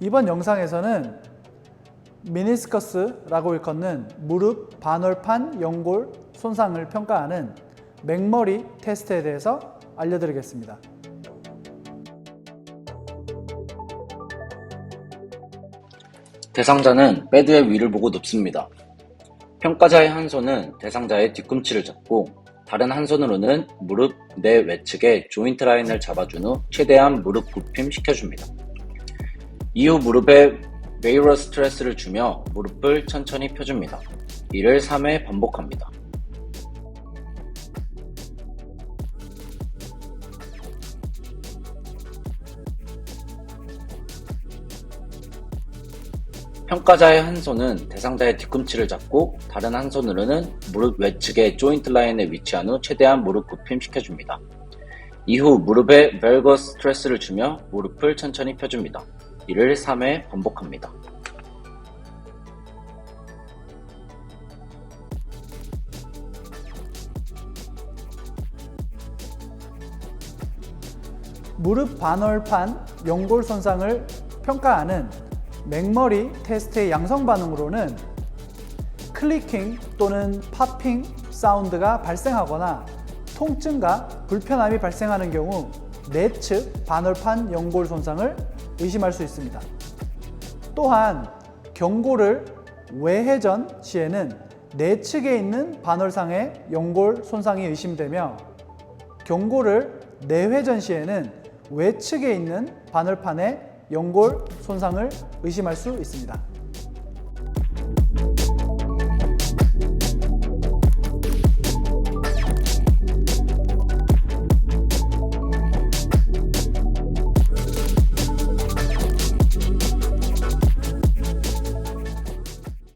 이번 영상에서는 미니스커스라고 일컫는 무릎 반월판 연골 손상을 평가하는 맥머리 테스트에 대해서 알려드리겠습니다. 대상자는 베드의 위를 보고 눕습니다. 평가자의 한 손은 대상자의 뒤꿈치를 잡고 다른 한 손으로는 무릎 내 외측의 조인트 라인을 잡아준 후 최대한 무릎 굽힘 시켜줍니다. 이후 무릎에 베이러 스트레스를 주며 무릎을 천천히 펴줍니다. 이를 3회 반복합니다. 평가자의 한 손은 대상자의 뒤꿈치를 잡고 다른 한 손으로는 무릎 외측의 조인트 라인에 위치한 후 최대한 무릎 굽힘 시켜줍니다. 이후 무릎에 벨거스 스트레스를 주며 무릎을 천천히 펴줍니다. 이를 3회 반복합니다. 무릎 반월판 연골 손상을 평가하는 맥머리 테스트의 양성 반응으로는 클리킹 또는 팝핑 사운드가 발생하거나 통증과 불편함이 발생하는 경우 내측 반월판 연골 손상을 의심할 수 있습니다. 또한 경고를 외회전 시에는 내측에 있는 반월상의 연골 손상이 의심되며 경고를 내회전 시에는 외측에 있는 반월판의 연골 손상을 의심할 수 있습니다.